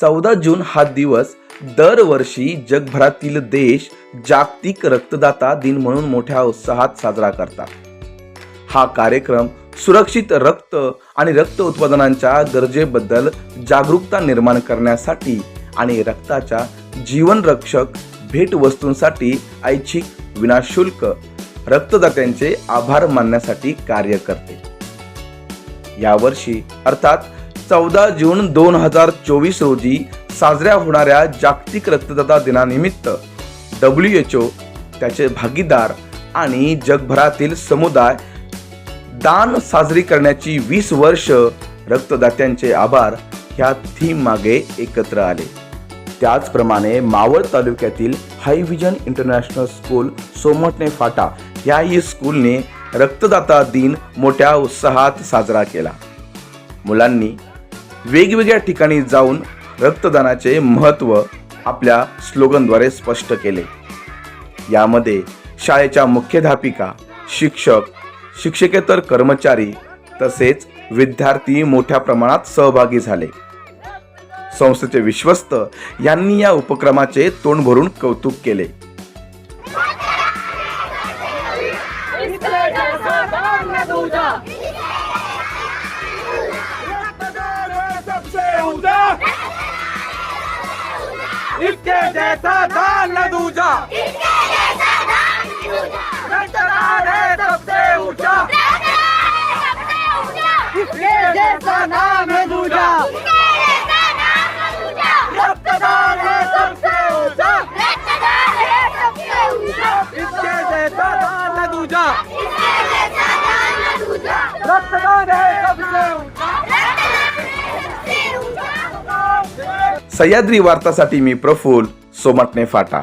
चौदा जून हा दिवस दरवर्षी जगभरातील देश जागतिक रक्तदाता दिन म्हणून मोठ्या उत्साहात साजरा करतात. हा कार्यक्रम सुरक्षित रक्त आणि रक्त उत्पादनांच्या गरजेबद्दल जागरूकता निर्माण करण्यासाठी आणि रक्ताच्या जीवनरक्षक भेटवस्तूंसाठी ऐच्छिक विनाशुल्क रक्तदात्यांचे आभार मानण्यासाठी कार्य करते. यावर्षी अर्थात चौदा जून दोन हजार चोवीस रोजी साजऱ्या होणाऱ्या जागतिक रक्तदाता दिनानिमित्त डब्ल्यू एच ओ त्याचे भागीदार आणि जगभरातील समुदाय दान साजरी करण्याची वीस वर्ष रक्तदात्यांचे आभार ह्या थीम मागे एकत्र आले. त्याचप्रमाणे मावळ तालुक्यातील high vision international school Somatane फाटा ह्याही स्कूलने रक्तदाता दिन मोठ्या उत्साहात साजरा केला. मुलांनी वेगवेगळ्या ठिकाणी जाऊन रक्तदानाचे महत्त्व आपल्या स्लोगनद्वारे स्पष्ट केले. यामध्ये शाळेच्या मुख्याध्यापिका शिक्षक शिक्षकेतर कर्मचारी तसेच विद्यार्थी मोठ्या प्रमाणात सहभागी झाले. संस्थेचे विश्वस्त यांनी या उपक्रमाचे तोंड भरून कौतुक केले. इसके जैसा दान न दूजा। रक्तदान है सबसे ऊँचा। इसके जैसा नाम है दूजा। रक्तदान है सबसे ऊँचा। इसके जैसा दान न दूजा। रक्तदान है सबसे सह्याद्री वार्तासाठी मी प्रफुल सोमटणे फाटा.